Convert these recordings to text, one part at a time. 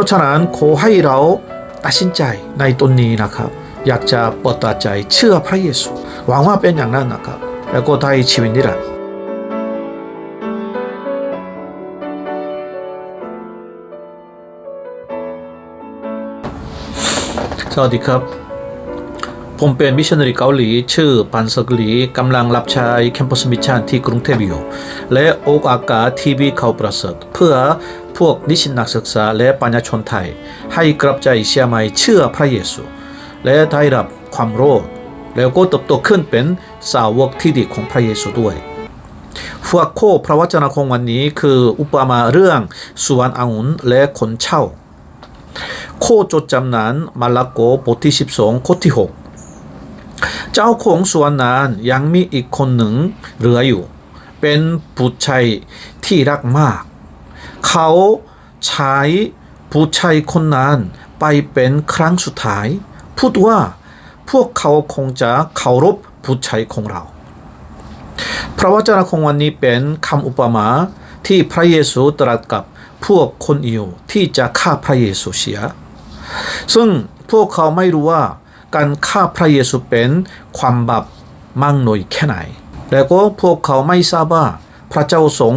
ราะฉะนั้นขอให้เราตัดสินใจในตนนี้นะครับ อยากจะเปิดตาใจเชื่อพระเยซูหวังว่าเป็นอย่างนั้นนะครับ แล้วก็ได้ชีวิตนิรันดร์สวัสดีครับ ผมเป็นมิชชันนารีเกาหลี ชื่อปันสกลีกำลังรับใช้แคมปัสมิชชันที่กรุงเทพอยู่ และโอกอากาศทีวีเขาประเสริฐเพื่อ พวกนิสิตนักศึกษาและปัญญาชนไทย ให้กลับใจเชื่อใหม่เชื่อพระเยซู และได้รับความรอดแล้วก็เติบโตขึ้นเป็นสาวกที่ดีของพระเยซูด้วยหัวข้อพระวจนะของวันนี้คืออุปมาเรื่องสวนองุ่นและคนเช่า โคจดจำนั้นมาระโกบทที่ 12ข้อที่ 6 เจ้าของสวนนั้นยังมีอีกคนหนึ่งเหลืออยู่ เป็นผู้ชายที่รักมาก เขาใช้ผู้ชายคนนั้นไปเป็นครั้งสุดท้าย พูดว่าพวกเขาคงจะเคารพผู้ชายของเรา พระวจนะของวันนี้เป็นคำอุปมาที่พระเยซูตรัสกับพวกคนอิวที่จะฆ่าพระเยซูเสีย ซึ่งพวกเขาไม่รู้ว่าการฆ่าพระเยซูเป็นความบาปมากน้อยแค่ไหน แล้วก็พวกเขาไม่ทราบว่าพระเจ้าทรง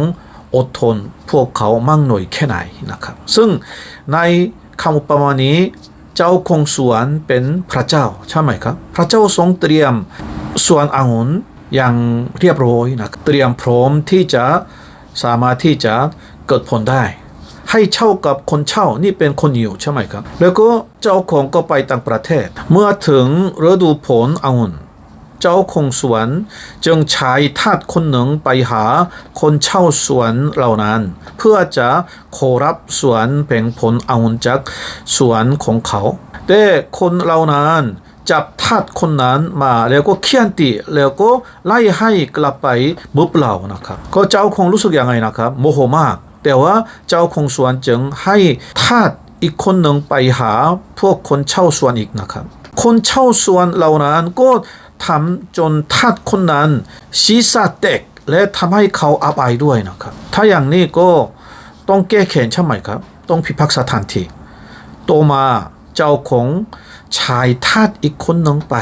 อดทนพวกเขามากน้อยแค่ไหนนะครับซึ่งในคำอุปมานี้เจ้าคงสวนเป็นพระเจ้าใช่ไหมครับ พระเจ้าทรงเตรียมสวนองุ่นอย่างเรียบร้อยนะเตรียมพร้อมที่จะสามารถที่จะเกิดผลได้ ให้เช่ากับคนเช่านี่เป็นคนอยู่ใช่ไหมครับ แล้วก็เจ้าของก็ไปต่างประเทศ เมื่อถึงฤดูผลองุ่น เจ้าของสวน จึงใช้ทาสคนหนึ่งไปหาคนเช่าสวนเหล่านั้น เพื่อจะขอรับสวนแบ่งผลเองุ่นจากสวนของเขา แต่คนเหล่านั้นจับทาสคนนั้นมาแล้วก็เคี่ยนตีแล้วก็ไล่ให้กลับไปมือเปล่านะครับ ก็เจ้าคงรู้สึกยังไงนะครับ โมโหมาก แต่ว่าเจ้าของสวนจึงให้ทาสอีกคนหนึ่งไปหาพวกคนเช่าสวนอีกนะครับ คนเช่าสวนเหล่านั้นก็ ทำจนทาสคนนั้นศีรษะแตกและทำให้เขาอับอายด้วยนะครับ ถ้าอย่างนี้ก็ต้องแก้แค้นใช่ไหมครับ ต้องพิพากษาทันทีต่อมาเจ้าของชายทาสอีกคนหนึ่งไป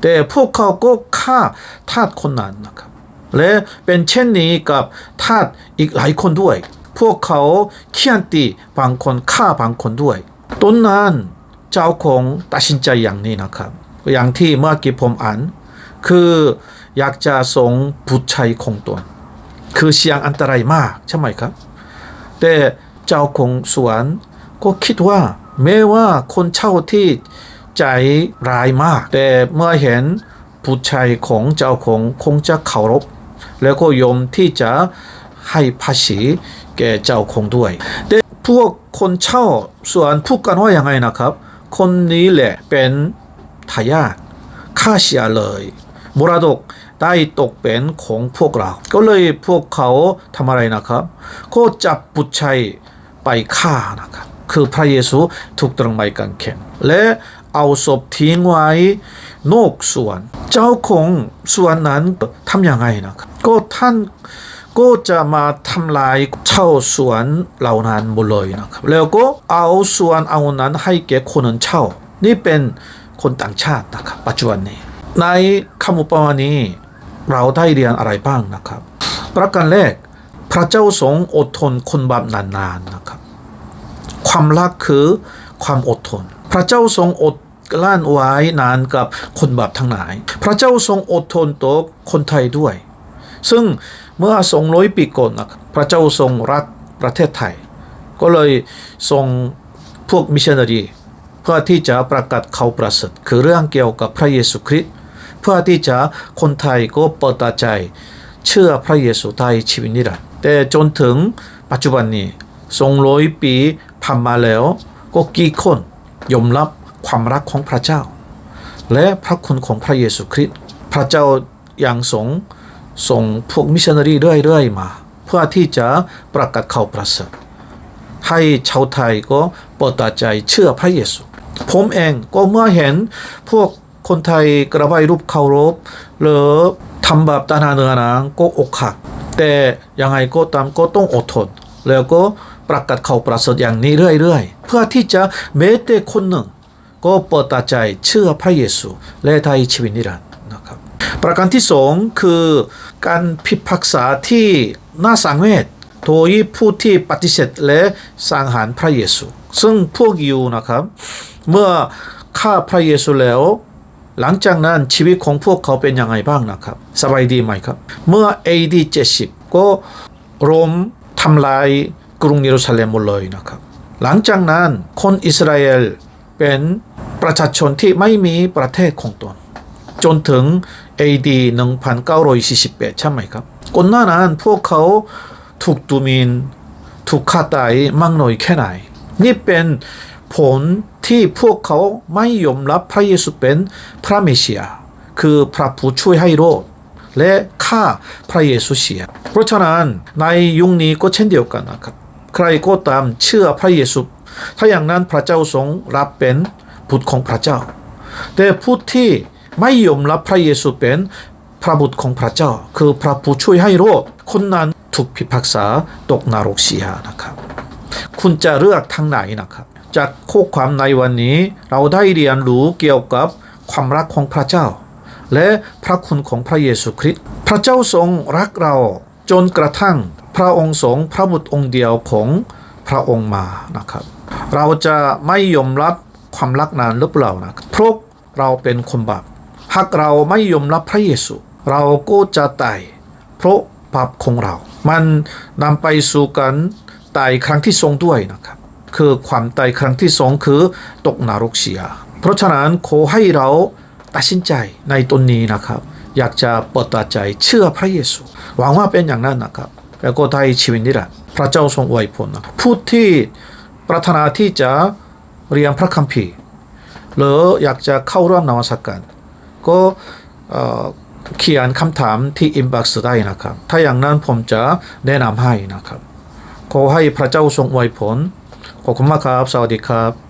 แต่พวกเขาก็ฆ่าทาสคนนั้นนะครับ และเป็นเช่นนี้กับทาสอีกหลายคนด้วย พวกเขาเคี่ยนตีบางคนฆ่าบางคนด้วยตอนนั้นเจ้าของตัดสินใจอย่างนี้นะครับ อย่างที่เมื่อกี้ผมอ่านคืออยากจะส่งผู้ชายของตนคือเสี่ยงอันตรายมากใช่ไหมครับ แต่เจ้าของสวนก็คิดว่าแม้ว่าคนเช่าที่ใจร้ายมาก แต่เมื่อเห็นผู้ชายของเจ้าของคงจะเคารพ แล้วก็ยอมที่จะให้ภาษีแก่เจ้าของด้วย แต่พวกคนเช่าส่วนพูดกันว่าอย่างไงนะครับ คนนี้แหละเป็น ทายาทข้าเสียเลยมรดกได้ตกเป็นของพวกเรา ก็เลยพวกเขาทำอะไรนะครับ ก็จับปุชชัยไปฆ่านะครับ คือพระเยซูถูกตรึงไม้กางเขนและเอาศพทิ้งไว้นอกสวน เจ้าของสวนนั้นทำยังไงนะครับ ก็ท่านก็จะมาทำลายเช่าสวนเหล่านั้นหมดเลยนะครับ แล้วก็เอาสวนเอานั้นให้แก่คนนั้นเช่า นี่เป็น คนต่างชาตินะครับปัจจุบันนี้ ในคำอุปมานี้เราได้เรียนอะไรบ้างนะครับ ประการแรกพระเจ้าทรงอดทนคนบาปนานๆนะครับ ความรักคือความอดทน พระเจ้าทรงอดลั้นไว้นานกับคนบาปทั้งหลาย พระเจ้าทรงอดทนต่อคนไทยด้วย ซึ่งเมื่อสองร้อยปีก่อนนะรพระเจ้าทรงรักประเทศไทย ก็เลยทรงพวกมิชชันนารี เพื่อที่จะประกาศข่าวประเสริฐคือเรื่องเกี่ยวกับพระเยซูคริสต์เพื่อที่จะคนไทยก็เปิดตาใจ เชื่อพระเยซูไทยชีวิตนิรันดร์แต่จนถึงปัจจุบันนี้สองร้อยปีผ่านมาแล้ว ก็กี่คนยอมรับความรักของพระเจ้า และพระคุณของพระเยซูคริสต์พระเจ้ายังทรงส่งพวกมิชชันนารีเรื่อยๆมา เพื่อที่จะประกาศข่าวประเสริฐ ให้ชาวไทยก็เปิดตาใจเชื่อพระเยซูผมเองก็เมื่อเห็นพวกคนไทยกระบายรูปเคารพหรือทำบาปตานาเนือนางก็อกหัก แต่ยังไงก็ตามก็ต้องอดทน แล้วก็ประกาศข่าวประเสริฐอย่างนี้เรื่อยๆ เพื่อที่จะแม้แต่คนหนึ่ง ก็เปิดตาใจเชื่อพระเยซู และได้ชีวิตนิรันดร์นะครับประการที่สองคือการพิพากษาที่น่าสังเวช โดยผู้ที่ปฏิเสธและสังหารพระเยซู ซึ่งพวกยิวนะครับ เมื่อฆ่าพระเยซูแล้ว หลังจากนั้นชีวิตของพวกเขาเป็นยังไงบ้างนะครับ สบายดีไหมครับ เมื่อ AD 70 ก็โรมทำลายกรุงเยรูซาเล็มหมดเลยนะครับ หลังจากนั้นคนอิสราเอลเป็นประชาชนที่ไม่มีประเทศของตน จนถึง AD 1948 ใช่ไหมครับก่อนหน้านั้นพวกเขา ถูกตูมินถูกฆ่าตายมากน้อยแค่ไหน นี่เป็นผลที่พวกเขาไม่ยอมรับพระเยซูเป็นพระเมสสิยาคือพระผู้ช่วยให้รอดและฆ่าพระเยซูเสีย เพราะฉะนั้นในยุคนี้ก็เช่นเดียวกันนะครับ ใครก็ตามเชื่อพระเยซู ถ้าอย่างนั้นพระเจ้าทรงรับเป็นบุตรของพระเจ้า แต่ผู้ที่ไม่ยอมรับพระเยซูเป็นพระบุตรของพระเจ้า คือพระผู้ช่วยให้รอดคนนั้น ถูกพิพากษาตกนรกเสียนะครับ คุณจะเลือกทางไหนนะครับ จากข้อความในวันนี้เราได้เรียนรู้เกี่ยวกับความรักของพระเจ้า และพระคุณของพระเยซูคริสต์พระเจ้าทรงรักเราจนกระทั่งพระองค์ทรงพระบุตรองค์เดียวของพระองค์มานะครับ เราจะไม่ยอมรับความรักนั้นหรือเปล่านะเพราะเราเป็นคนบาปหากเราไม่ยอมรับพระเยซู เราก็จะตายเพราะบาปของเรา มันนำไปสู่การตายครั้งที่สองด้วยนะครับ คือความตายครั้งที่สองคือตกนรกเสีย เพราะฉะนั้นขอให้เราตัดสินใจในตนนี้นะครับ อยากจะเปิดตาใจเชื่อพระเยซูหวังว่าเป็นอย่างนั้นนะครับ แล้วก็ได้ชีวิตนิรันดร์พระเจ้าทรงอวยพรนะผู้ที่ปรารถนาที่จะเรียนพระคัมภีร์หรืออยากจะเข้าร่วมนมัสการก็ เขียนคำถามที่อินบ็อกซ์ได้นะครับ ถ้าอย่างนั้นผมจะแนะนำให้นะครับ ขอให้พระเจ้าทรงอวยพรขอบคุณมากครับ สวัสดีครับ